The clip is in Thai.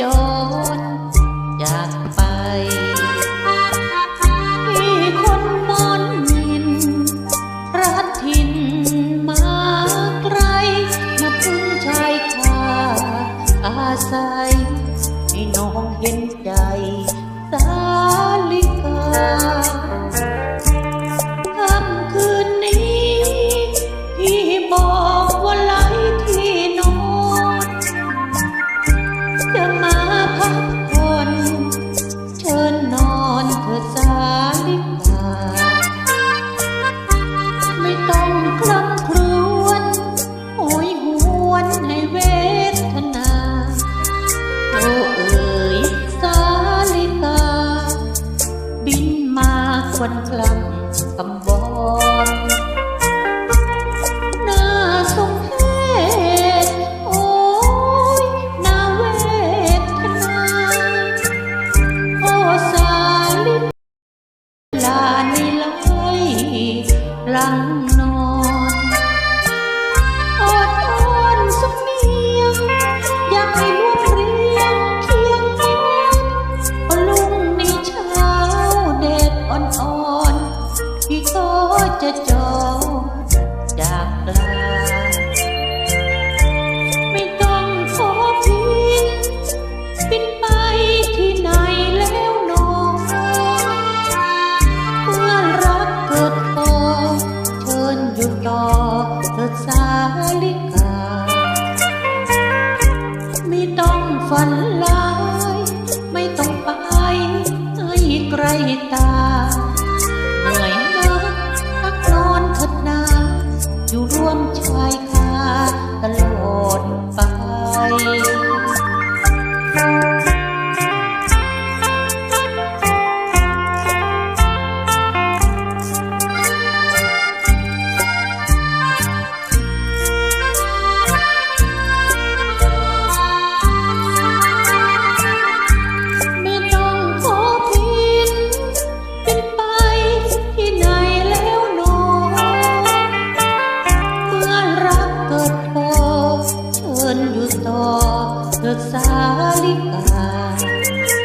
จนจากไป พี่คนบนยิน รัดทินมาไกล มาพึ่งชายคาอาศัย ให้น้องเห็นใจ สาลิกา วันคลังกำบอนน่าสงเพชโอ้ยน่าเวทนาโอ้สาลิลานิไลหลัง พี่ก็จะจองจากลาไม่ต้องขอพียงบินไปที่ไหนแล้วนองเมื่อรักเกิดพอเชิญอยู่ต่อเถิดสาลิกา ไม่ต้องฝันลาย ไม่ต้องไปให้ไกลตา ไม่ ต่อเธอสาลิกา